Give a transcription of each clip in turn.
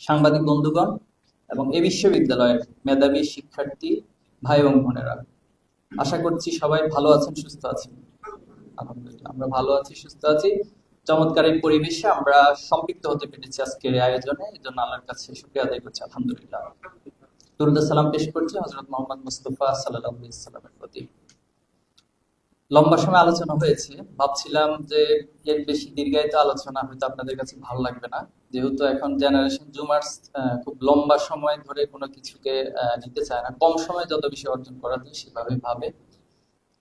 সাংবাদিক বন্ধুগণ এবং এ বিশ্ববিদ্যালয়ের মেধাবী শিক্ষার্থী ভাই এবং বোনেরা, আশা করছি সবাই ভালো আছেন, সুস্থ আছেন। আলহামদুলিল্লাহ, আমরা ভালো আছি, সুস্থ আছি। চমৎকার এই পরিবেশে আমরা সম্পৃক্ত হতে পেরেছি আজকের আয়োজনে এই জন্য আল্লাহর কাছে শুক্রিয়া আদায় করছি, আলহামদুলিল্লাহ। দুরুদ সালাম পেশ করছি হজরত মোহাম্মদ মুস্তফা সাল্লাহ সাল্লামের প্রতি। লম্বা সময় আলোচনা হয়েছে। ভাবছিলাম যে এর বেশি দীর্ঘায়িত আলোচনা হয়তো আপনাদের কাছে ভালো লাগবে না। যেহেতু এখন জেনারেশন জুমার্স খুব লম্বা সময় ধরে কোনো কিছুকে নিতে চায় না। কম সময়ে যত বেশি অর্জন করা যায় সেভাবে ভাবে।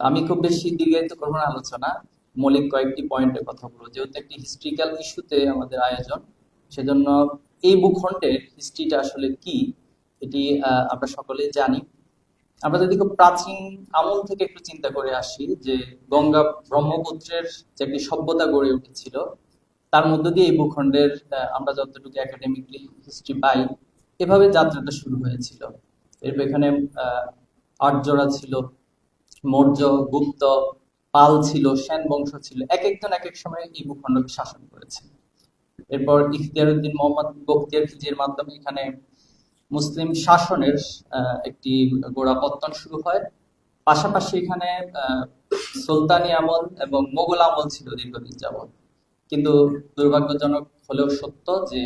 আমি খুব বেশি দীর্ঘায়িত করব না আলোচনা। মৌলিক কয়েকটি পয়েন্টের কথা বলব। যেহেতু একটি হিস্ট্রিক্যাল ইস্যুতে আমাদের আয়োজন, সেজন্য এই ভূখণ্ডের হিস্ট্রিটা আসলে কি, এটি আমরা সকলেই জানি। আমরা যদি প্রাচীন আমল থেকে একটু চিন্তা করে আসি, যে গঙ্গা ব্রহ্মপুত্রের যে একটি সভ্যতা গড়ে উঠেছিল, তার মধ্য দিয়ে এই ভূখণ্ডের আমরা যতটুকু একাডেমিকলি হিস্ট্রি পাই, এভাবে যাত্রাটা শুরু হয়েছিল। এরপর এখানে আর্যরা ছিল, মৌর্য, গুপ্ত, পাল ছিল, সেন বংশ ছিল, এক একজন এক এক সময় এই ভূখণ্ডকে শাসন করেছে। এরপর ইখতিয়ার উদ্দিন মোহাম্মদ বখতিয়ার খিজির মাধ্যমে এখানে মুসলিম শাসনের একটি গোড়াপত্তন শুরু হয়। পাশাপাশি এখানে সুলতানি আমল এবং মোগল আমল ছিল দীর্ঘদিন যাবৎ। কিন্তু দুর্ভাগ্যজনক হলেও সত্য যে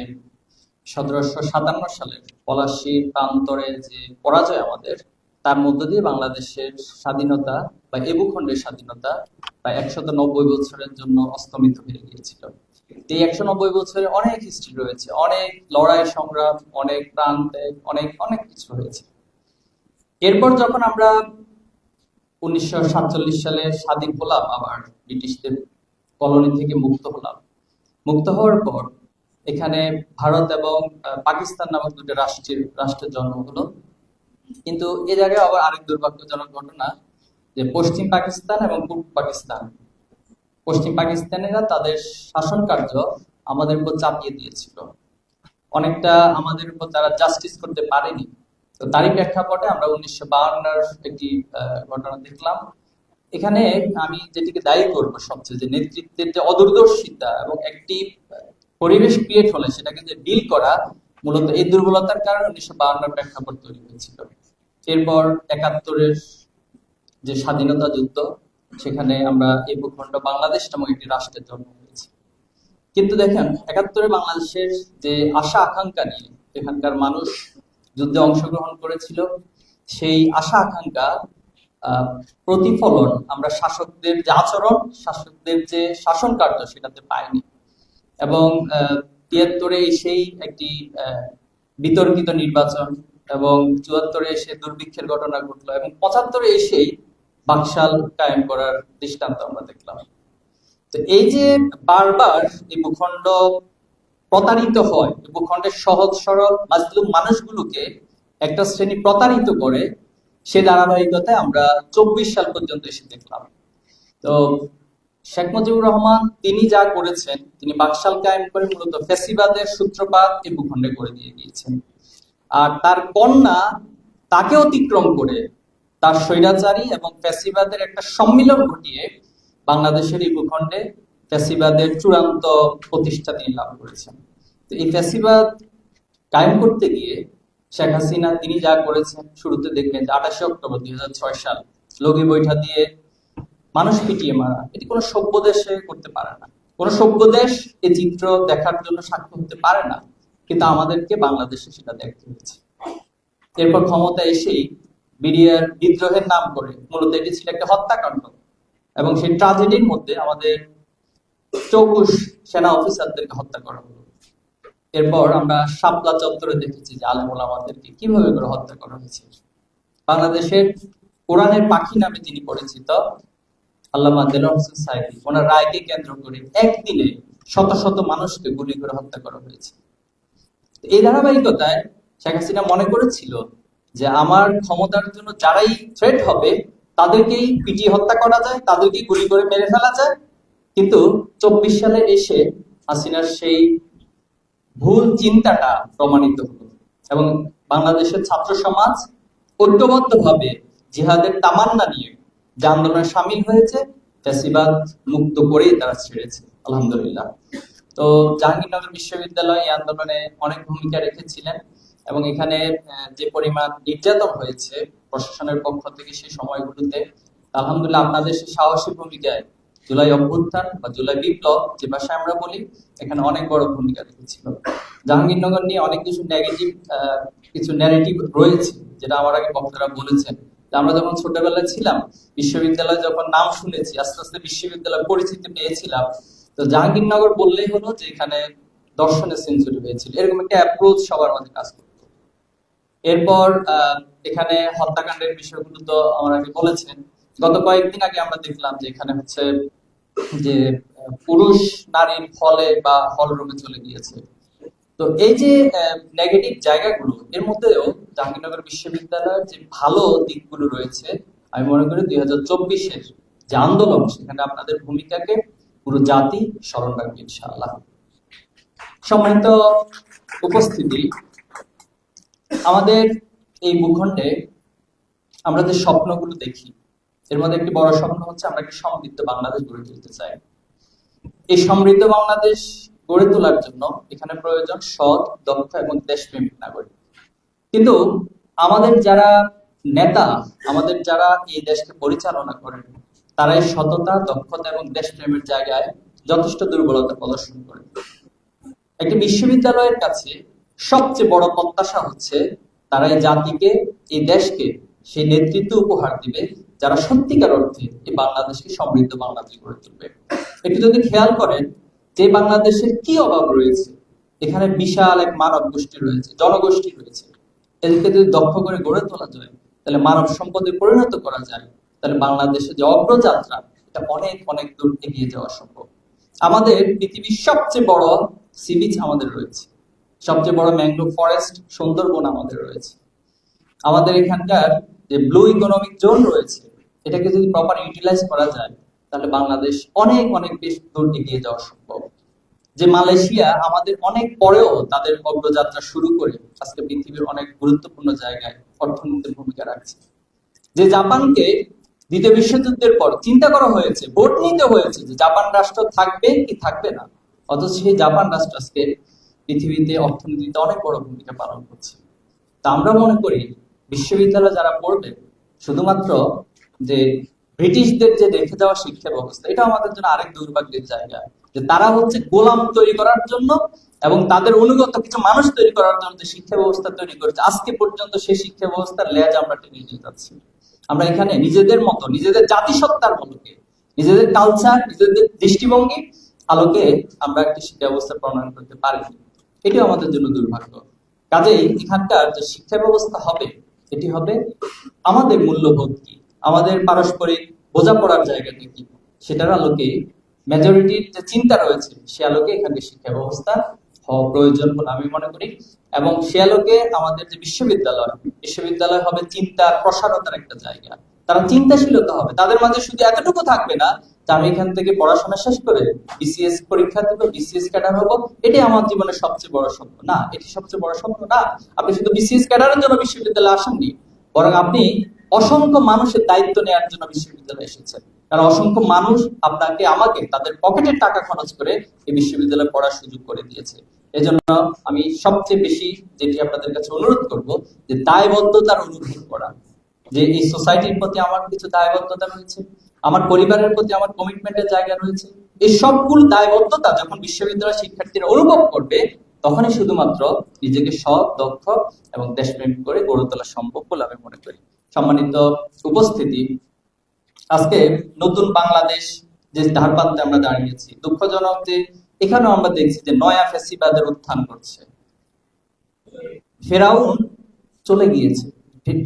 সতেরোশো সাতান্ন সালের পলাশী প্রান্তরে যে পরাজয় আমাদের, তার মধ্য দিয়ে বাংলাদেশের স্বাধীনতা বা এ ভূখণ্ডের স্বাধীনতা প্রায় একশত নব্বই বছরের জন্য অস্তমিত হয়ে গিয়েছিল। এই একশো নব্বই বছরে অনেক হিস্ট্রি রয়েছে, অনেক লড়াই সংগ্রাম, অনেক প্রাণ অনেক অনেক কিছু হয়েছে। এরপর যখন আমরা উনিশশো সাতচল্লিশ সালে স্বাধীন হলাম, আবার ব্রিটিশদের কলোনি থেকে মুক্ত হলাম। মুক্ত হওয়ার পর এখানে ভারত এবং পাকিস্তান নামক দুটো রাষ্ট্রের রাষ্ট্রের জন্ম হলো। কিন্তু এ জায়গায় আবার আরেক দুর্ভাগ্যজনক ঘটনা যে পশ্চিম পাকিস্তান এবং পূর্ব পাকিস্তান পশ্চিম পাকিস্তানিরা তাদের শাসন কার্য আমাদের উপর চাপিয়ে দিয়েছিল। অনেকটা আমাদের উপর তারা জাস্টিস করতে পারেনি। তো তারই প্রেক্ষাপটে আমরা উনিশশো বাহান্নর একটি ঘটনা দেখলাম। এখানে আমি যেটিকে দায়ী করব সবচেয়ে যে নেতৃত্বের যে অদূরদর্শিতা এবং একটি পরিবেশ ক্রিয়েট হলে সেটাকে যে ডিল করা মূলত এই দুর্বলতার কারণে উনিশশো বাহান্নর প্রেক্ষাপট তৈরি হয়েছিল। এরপর একাত্তরের যে স্বাধীনতা যুদ্ধ সেখানে আমরা এই ভূখণ্ড বাংলাদেশ নামক একটি রাষ্ট্রের জন্ম হয়েছে। কিন্তু দেখেন, একাত্তরে বাংলাদেশের যে আশা আকাঙ্ক্ষা নিয়ে এখানকার মানুষ যুদ্ধে অংশগ্রহণ করেছিল, সেই আশা আকাঙ্ক্ষা প্রতিফলন আমরা শাসকদের যে আচরণ, শাসকদের যে শাসন কার্য সেটাতে পাইনি। এবং তিয়াত্তরে এসেই একটি বিতর্কিত নির্বাচন এবং চুয়াত্তরে এসে দুর্ভিক্ষের ঘটনা ঘটলো এবং পঁচাত্তরে এসেই বাকশাল কায়েম করার দৃষ্টান্ত আমরা দেখলাম। তো এই যে বারবার এই ভূখণ্ড প্রতারিত হয় ভূখণ্ডের সহজ সরল মাজলুম মানুষগুলোকে একটা শ্রেণি প্রতারিত করে, সে ধারাবাহিকতায় আমরা চব্বিশ সাল পর্যন্ত এসে দেখলাম। তো শেখ মুজিবুর রহমান তিনি যা করেছেন, তিনি বাকশাল কায়েম করে মূলত ফেসিবাদের সূত্রপাত এই ভূখণ্ডে করে দিয়ে গিয়েছেন। আর তার কন্যা তাকে অতিক্রম করে তার স্বৈরাচারী এবং ফ্যাসিবাদের একটা সম্মিলন ঘটিয়ে বাংলাদেশের এই ভূখণ্ডে ফ্যাসিবাদের চূড়ান্ত প্রতিষ্ঠা তিনি লাভ করেছেন। তো এই ফ্যাসিবাদ কায়েম করতে গিয়ে শেখ হাসিনা তিনি যা করেছেন, শুরুতে দেখবেন যে আঠাশে অক্টোবর দুই সাল লগি বৈঠা দিয়ে মানুষ পিটিয়ে মারা। এটি কোনো সভ্য দেশে করতে পারে না। কোনো সভ্য দেশ এই চিত্র দেখার জন্য সাক্ষ্য হতে পারে না, কিন্তু আমাদেরকে বাংলাদেশে সেটা দেখতে হয়েছে। এরপর ক্ষমতা এসেই বিডিআর বিদ্রোহের নাম করে মূলত এটি ছিল একটা হত্যাকাণ্ড। এবং সেই ট্রাজেডির মধ্যে আমাদের চৌকুশ সেনা অফিসারদেরকে হত্যা করা হলো। এরপর আমরা শাপলা চত্বরে দেখেছি যে আলেমুল আমাদেরকে কীভাবে করে হত্যা করা হয়েছে। বাংলাদেশের কোরআনের পাখি নামে যিনি পরিচিত, আল্লামা দেলোয়ার হোসেন সাইদি, ওনার রায়কে কেন্দ্র করে একদিনে শত শত মানুষকে গুলি করে হত্যা করা হয়েছে। এই ধারাবাহিকতায় শেখ হাসিনা মনে করেছিল যে আমার ক্ষমতার জন্য যারাই থ্রেট হবে, তাদেরকেই পিটিয়ে হত্যা করা যায়, তাদেরকেই গুলি করে মেরে ফেলা যায়। কিন্তু চব্বিশ সালে এসে হাসিনার সেই ভুল চিন্তাটা প্রমাণিত হলো। এবং বাংলাদেশের ছাত্র সমাজ ঐক্যবদ্ধভাবে জিহাদের তামান্না নিয়ে যে আন্দোলনে সামিল হয়েছে, ফ্যাসিবাদ মুক্ত করেই তারা ছেড়েছে, আলহামদুলিল্লাহ। তো জাহাঙ্গীরনগর বিশ্ববিদ্যালয় এই আন্দোলনে অনেক ভূমিকা রেখেছিলেন। এবং এখানে যে পরিমাণ নির্যাতন হয়েছে প্রশাসনের পক্ষ থেকে সেই সময়গুলোতে, আলহামদুলিল্লাহ আপনাদের সেই সাহসী ভূমিকায় জুলাই অভ্যুত্থান বা জুলাই বিপ্লব যে ভাষায় আমরা বলি, এখানে অনেক বড় ভূমিকা রেখেছিল। জাহাঙ্গীরনগর নিয়ে অনেক কিছু নেগেটিভ কিছু ন্যারেটিভ রয়েছে, যেটা আমার আগে বক্তারা বলেছেন। আমরা যখন ছোটবেলায় ছিলাম, বিশ্ববিদ্যালয় যখন নাম শুনেছি, আস্তে আস্তে বিশ্ববিদ্যালয় পরিচিতি পেয়েছিলাম, তো জাহাঙ্গীরনগর বললেই হলো যে এখানে দর্শনের সেঞ্চুরি হয়েছিল। এরকম একটা অ্যাপ্রোচ সবার মাঝে কাজ করতো। এরপর এখানে হত্যাকাণ্ডের বিষয়গুলো তো আমার আগে বলেছেন। গত কয়েকদিন আগে আমরা দেখলাম যে এখানে হচ্ছে যে, পুরুষ নারীর ফলে বা হল রুমে চলে গিয়েছে। তো এই যে নেগেটিভ জায়গাগুলো, এর মধ্যেও জাহাঙ্গীরনগর বিশ্ববিদ্যালয়ের যে ভালো দিকগুলো রয়েছে, আমি মনে করি দুই হাজার চব্বিশের যে আন্দোলন, সেখানে আপনাদের ভূমিকাকে পুরো জাতি স্মরণ রাখবে ইনশাআল্লাহ। সম্মানিত উপস্থিতি আমাদের এই ভূখণ্ডে আমরা যে স্বপ্নগুলো দেখি, এর মধ্যে একটি বড় স্বপ্ন হচ্ছে আমরা একটি সমৃদ্ধ বাংলাদেশ গড়ে তুলতে চাই। এই সমৃদ্ধ বাংলাদেশ গড়ে তোলার জন্য এখানে প্রয়োজন সৎ, দক্ষ এবং দেশপ্রেমিক নাগরিক। কিন্তু আমাদের যারা নেতা, আমাদের যারা এই দেশকে পরিচালনা করেন তারা এই সততা, দক্ষতা এবং দেশপ্রেমের জায়গায় যথেষ্ট দুর্বলতা প্রদর্শন করে। একটি বিশ্ববিদ্যালয়ের কাছে সবচেয়ে বড় প্রত্যাশা হচ্ছে তারা এই জাতিকে, এই দেশকে সেই নেতৃত্ব উপহার দিবে যারা সত্যিকার অর্থে এই বাংলাদেশকে সমৃদ্ধ বাংলাদেশ গড়ে তুলবে। একটু যদি খেয়াল করেন যে বাংলাদেশের কি অভাব রয়েছে, এখানে বিশাল এক মানব গোষ্ঠী রয়েছে, জনগোষ্ঠী রয়েছে। এদেরকে যদি দক্ষ করে গড়ে তোলা যায়, তাহলে মানব সম্পদে পরিণত করা যায়, তাহলে বাংলাদেশের যে অগ্রযাত্রা এটা অনেক অনেক দূর এগিয়ে যাওয়া সম্ভব। আমাদের পৃথিবীর সবচেয়ে বড় সি বিচ আমাদের রয়েছে। সবচেয়ে বড় ম্যাংগ্রোভ ফরেস্ট সুন্দরবন আমাদের রয়েছে। আমাদের এখানকার যে ব্লু ইকোনমিক জোন রয়েছে, এটাকে যদি প্রপার ইউটিলাইজ করা যায়, তাহলে বাংলাদেশ অনেক অনেক বেশ দূর এগিয়ে যাওয়া সম্ভব। যে মালয়েশিয়া আমাদের অনেক পরেও তাদের অগ্রযাত্রা শুরু করে আজকে পৃথিবীর অনেক গুরুত্বপূর্ণ জায়গায় অর্থনীতির ভূমিকা রাখছে। যে জাপানকে দ্বিতীয় বিশ্বযুদ্ধের পর চিন্তা করা হয়েছে ভোট নিতে হয়েছে যে জাপান রাষ্ট্র থাকবে কি থাকবে না, অথচ সেই জাপান রাষ্ট্র আজকে পৃথিবীতে অর্থনীতিতে অনেক বড় ভূমিকা পালন করছে। তা আমরা মনে করি বিশ্ববিদ্যালয়ে যারা পড়বে, শুধুমাত্র যে ব্রিটিশদের যে রেখে যাওয়া শিক্ষা ব্যবস্থা, এটা আমাদের জন্য আরেক দুর্ভাগ্যের জায়গা। যে তারা হচ্ছে গোলাম তৈরি করার জন্য এবং তাদের অনুগত কিছু মানুষ তৈরি করার জন্য যে শিক্ষা ব্যবস্থা তৈরি করেছে, আজকে পর্যন্ত সেই শিক্ষা ব্যবস্থার লেজ আমরা টেনে নিয়ে যাচ্ছি। আমরা এখানে নিজেদের মতো, নিজেদের জাতিসত্তার মতকে, নিজেদের কালচার নিজেদের দৃষ্টিভঙ্গি আলোকে আমরা একটি শিক্ষা ব্যবস্থা প্রণয়ন করতে পারিনি এটিও আমাদের জন্য দুর্ভাগ্য। কাজেই এখানকার যে শিক্ষা ব্যবস্থা হবে, এটি হবে আমাদের মূল্যবোধ কি? আমাদের পারস্পরিক বোঝাপড়ার জায়গাটা কি? সেটার আলোকে মেজরিটির যে চিন্তা রয়েছে, সে আলোকে এখানে শিক্ষা ব্যবস্থা হওয়া প্রয়োজন বলে আমি মনে করি। এবং সে আলোকে আমাদের যে বিশ্ববিদ্যালয় বিশ্ববিদ্যালয় হবে চিন্তার প্রসারতার একটা জায়গা। তারা চিন্তাশীলতা হবে। তাদের মাঝে শুধু এতটুকু থাকবে না আমি এখান থেকে পড়াশোনা শেষ করে বিসিএস পরীক্ষা বিসিএস ক্যাডার হব আমার জীবনের সবচেয়ে বড় স্বপ্ন। না, এটি সবচেয়ে বড় স্বপ্ন না, আপনি শুধু বিসিএস ক্যাডারের জন্য বিশ্ববিদ্যালয়ে আসেননি, বরং আপনি অসংখ্য মানুষের দায়িত্ব নেওয়ার জন্য বিশ্ববিদ্যালয়ে এসেছেন। কারণ অসংখ্য মানুষ আপনাকে, আমাকে তাদের পকেটের টাকা খরচ করে এই বিশ্ববিদ্যালয়ে পড়ার সুযোগ করে দিয়েছে। এজন্য আমি সবচেয়ে বেশি যেটি আপনাদের কাছে অনুরোধ করব, যে দায়বদ্ধতার অনুভব করা। যে এই সোসাইটির প্রতি আমার কিছু দায়বদ্ধতা রয়েছে আমার পরিবারের প্রতি আমার কমিটমেন্টের জায়গা রয়েছে। এই সবগুলো দায়বদ্ধতা যখন বিশ্ববিদ্যালয় শিক্ষার্থীরা অনুভব করবে, তখনই শুধুমাত্র নিজেকে সৎ, দক্ষ এবং দেশপ্রেমিক করে গড়ে তোলা সম্ভব বলে আমি মনে করি। সম্মানিত উপস্থিতি, আজকে নতুন বাংলাদেশ যে ধারপান্তে আমরা দাঁড়িয়েছি, দুঃখজনক যে এখানেও আমরা দেখছি যে নয়া ফেসিবাদের উত্থান করছে ফেরাউন চলে গিয়েছে।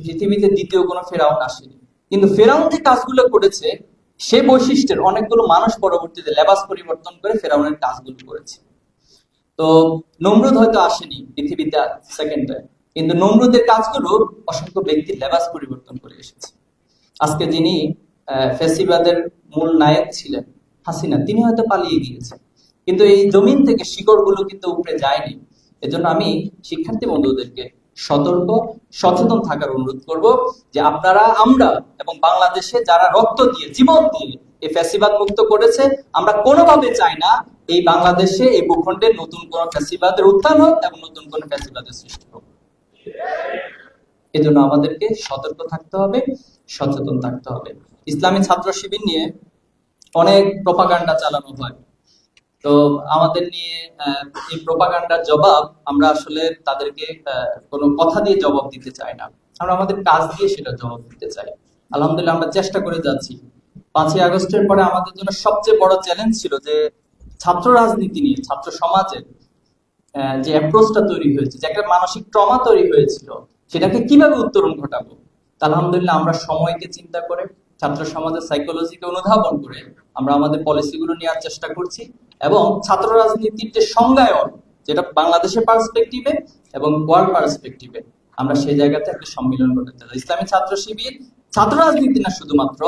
পৃথিবীতে দ্বিতীয় কোনো ফেরাউন আসেনি। কিন্তু ফেরাউন যে কাজগুলো করেছে, সে বৈশিষ্ট্যের অনেকগুলো মানুষ পরবর্তীতে লেবাস পরিবর্তন করে ফেরাউনের কাজগুলো করেছে। তো নমরুদ হয়তো আসেনি পৃথিবীতে সেকেন্ডে কিন্তু নমরুদের কাজগুলো অসংখ্য ব্যক্তির লেবাস পরিবর্তন করে এসেছে। আজকে যিনি ফেসিবাদের মূল নায়ক ছিলেন, হাসিনা, তিনি হয়তো পালিয়ে গিয়েছেন কিন্তু এই জমিন থেকে শিকড়গুলো কিন্তু উপরে যায়নি। এজন্য আমি শিক্ষার্থী বন্ধুদেরকে সতর্ক, সচেতন থাকার অনুরোধ করব যে আপনারা, আমরা এবং বাংলাদেশে যারা রক্ত দিয়ে, জীবন দিয়ে এই ফ্যাসিবাদ মুক্ত করেছে, আমরা কোনোভাবে চাই না এই বাংলাদেশে এই ভূখণ্ডে নতুন কোন ফ্যাসিবাদের উত্থান হোক এবং নতুন কোন ফ্যাসিবাদের সৃষ্টি হোক। এজন্য আমাদেরকে সতর্ক থাকতে হবে, সচেতন থাকতে হবে। ইসলামী ছাত্র শিবির নিয়ে অনেক প্রপাগান্ডা চালানো হয়। তো আমাদের নিয়ে এই প্রপাগান্ডার জবাব আমরা আসলে তাদেরকে কোনো কথা দিয়ে জবাব দিতে চাই না। আমরা আমাদের কাজ দিয়ে সেটা জবাব দিতে চাই। আলহামদুলিল্লাহ আমরা চেষ্টা করে যাচ্ছি। পাঁচই আগস্টের পরে আমাদের জন্য সবচেয়ে বড় চ্যালেঞ্জ ছিল যে ছাত্র রাজনীতি নিয়ে, ছাত্র সমাজের যে অ্যাপ্রোচটা তৈরি হয়েছে, যে একটা মানসিক ট্রমা তৈরি হয়েছিল, সেটাকে কীভাবে উত্তরণ ঘটাবো? আলহামদুলিল্লাহ আমরা সময়কে চিন্তা করে, ছাত্র সমাজের সাইকোলজিকে অনুধাবন করে আমরা আমাদের পলিসিগুলো নেওয়ার চেষ্টা করছি। এবং ছাত্র রাজনীতির যে সংজ্ঞায়ন, যেটা বাংলাদেশের পার্সপেক্টিভে এবং ওয়ার্ল্ড পার্সপেক্টিভে আমরা সেই জায়গাতে একটা সম্মিলন করতে চাই। ইসলামী ছাত্র শিবির, ছাত্র রাজনীতি না শুধুমাত্র,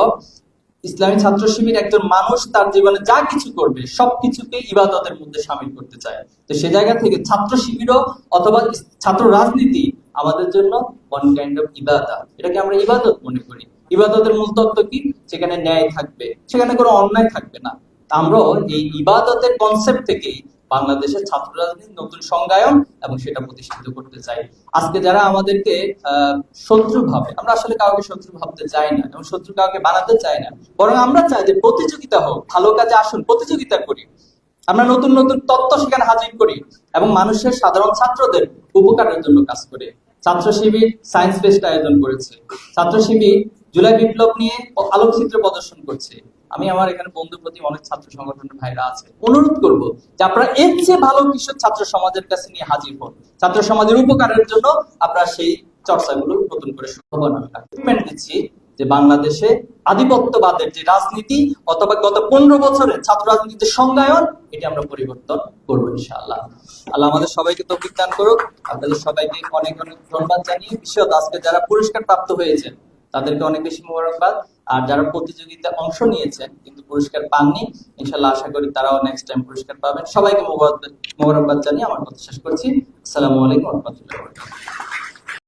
ইসলামী ছাত্র শিবির একজন মানুষ তার জীবনে যা কিছু করবে সবকিছুকে ইবাদতের মধ্যে সামিল করতে চায়। তো সে জায়গা থেকে ছাত্র শিবিরও অথবা ছাত্র রাজনীতি আমাদের জন্য ওয়ান কাইন্ড অফ ইবাদত এটাকে আমরা ইবাদত মনে করি। ইবাদতের মূল তত্ত্ব কি? সেখানে ন্যায় থাকবে। সেখানে কোনো অন্যায় থাকবে না। আমরাও এই ইবাদতের কনসেপ্ট থেকেই বাংলাদেশের ছাত্র রাজনীতির নতুন সংজ্ঞায়ন এবং সেটা প্রতিষ্ঠিত করতে চাই। আজকে যারা আমাদেরকে শত্রু ভাবে, আমরা আসলে কাউকে শত্রু ভাবতে চাই না এবং শত্রু কাউকে বানাতে চাই না, বরং আমরা চাই যে প্রতিযোগিতা হোক, ভালো কাজে আসুন, প্রতিযোগিতা করি। আমরা নতুন নতুন তত্ত্ব সেখানে হাজির করি এবং মানুষের সাধারণ ছাত্রদের উপকারের জন্য কাজ করে। ছাত্র শিবির সায়েন্স ফেস্ট আয়োজন করেছে। ছাত্র শিবির জুলাই বিপ্লব নিয়ে আলোকচিত্র প্রদর্শন করছে। আমি আমার এখানে বন্ধু প্রতি অনেক ছাত্র সংগঠনের ভাইরা আছে, অনুরোধ করব যে আপনারা এর চেয়ে ভালো কিছু ছাত্র সমাজের কাছে নিয়ে হাজির হন। ছাত্র সমাজের উপকারের জন্য আপনারা সেই চর্চাগুলো নতুন করে সম্ভাবনা দিচ্ছি যে বাংলাদেশে আধিপত্যবাদের যে রাজনীতি অথবা গত পনেরো বছরের ছাত্র রাজনীতির সংজ্ঞায়ন, এটি আমরা পরিবর্তন করব ইনশাআল্লাহ। আল্লাহ আমাদের সবাইকে তৌফিক দান করুক। আপনাদের সবাইকে অনেক অনেক ধন্যবাদ জানিয়ে বিশেষত আজকে যারা পুরস্কার প্রাপ্ত হয়েছেন, তাদেরকে অনেক বেশি মোবারকবাদ। আর যারা প্রতিযোগিতা অংশ নিয়েছেন কিন্তু পুরস্কার পাননি, ইনশাল্লাহ আশা করি তারাও নেক্সট টাইম পুরস্কার পাবেন। সবাইকে মোবারকবাদ জানিয়ে আমার কথা শেষ করছি। আসসালামু আলাইকুম রহমতুল্লাহ